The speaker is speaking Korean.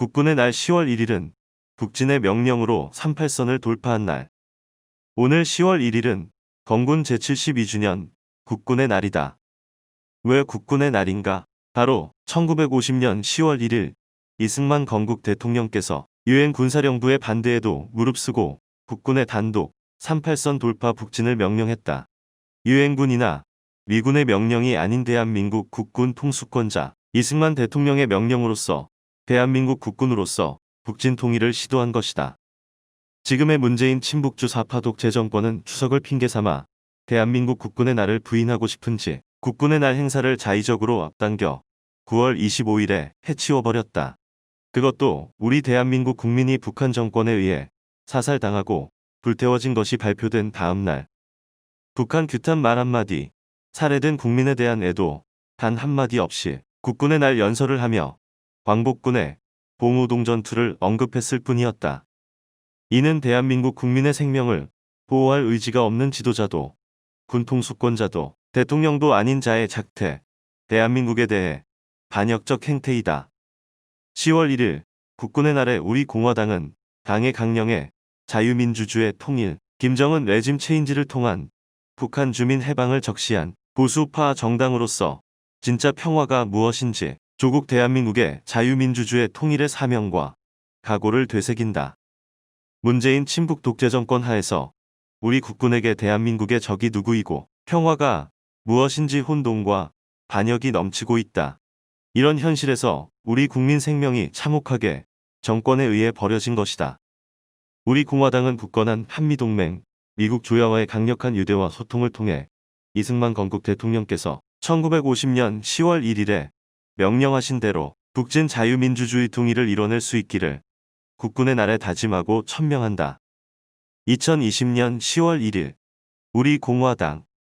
국군의 날 10월 1일은 북진의 명령으로 38선을 돌파한 날. 오늘 10월 1일은 건군 제72주년 국군의 날이다. 왜 국군의 날인가? 바로 1950년 10월 1일 이승만 건국 대통령께서 유엔 군사령부의 반대에도 무릅쓰고 국군의 단독 38선 돌파 북진을 명령했다. 유엔군이나 미군의 명령이 아닌 대한민국 국군 통수권자 이승만 대통령의 명령으로서 대한민국 국군으로서 북진 통일을 시도한 것이다. 지금의 문재인 친북주 사파 독재 정권은 추석을 핑계 삼아 대한민국 국군의 날을 부인하고 싶은지 국군의 날 행사를 자의적으로 앞당겨 9월 25일에 해치워버렸다. 그것도 우리 대한민국 국민이 북한 정권에 의해 사살당하고 불태워진 것이 발표된 다음 날. 북한 규탄 말 한마디, 살해된 국민에 대한 애도 단 한마디 없이 국군의 날 연설을 하며 광복군의 봉우동 전투를 언급했을 뿐이었다. 이는 대한민국 국민의 생명을 보호할 의지가 없는 지도자도 군통수권자도 대통령도 아닌 자의 작태, 대한민국에 대해 반역적 행태이다. 10월 1일 국군의 날에 우리 공화당은 당의 강령의 자유민주주의 통일, 김정은 레짐 체인지를 통한 북한 주민 해방을 적시한 보수파 정당으로서 진짜 평화가 무엇인지 조국 대한민국의 자유민주주의 통일의 사명과 각오를 되새긴다. 문재인 친북 독재 정권 하에서 우리 국군에게 대한민국의 적이 누구이고 평화가 무엇인지 혼동과 반역이 넘치고 있다. 이런 현실에서 우리 국민 생명이 참혹하게 정권에 의해 버려진 것이다. 우리 공화당은 굳건한 한미동맹, 미국 조야와의 강력한 유대와 소통을 통해 이승만 건국 대통령께서 1950년 10월 1일에 명령하신 대로 북진 자유민주주의 통일을 이뤄낼 수 있기를 국군의 날에 다짐하고 천명한다. 2020년 10월 1일 우리 공화당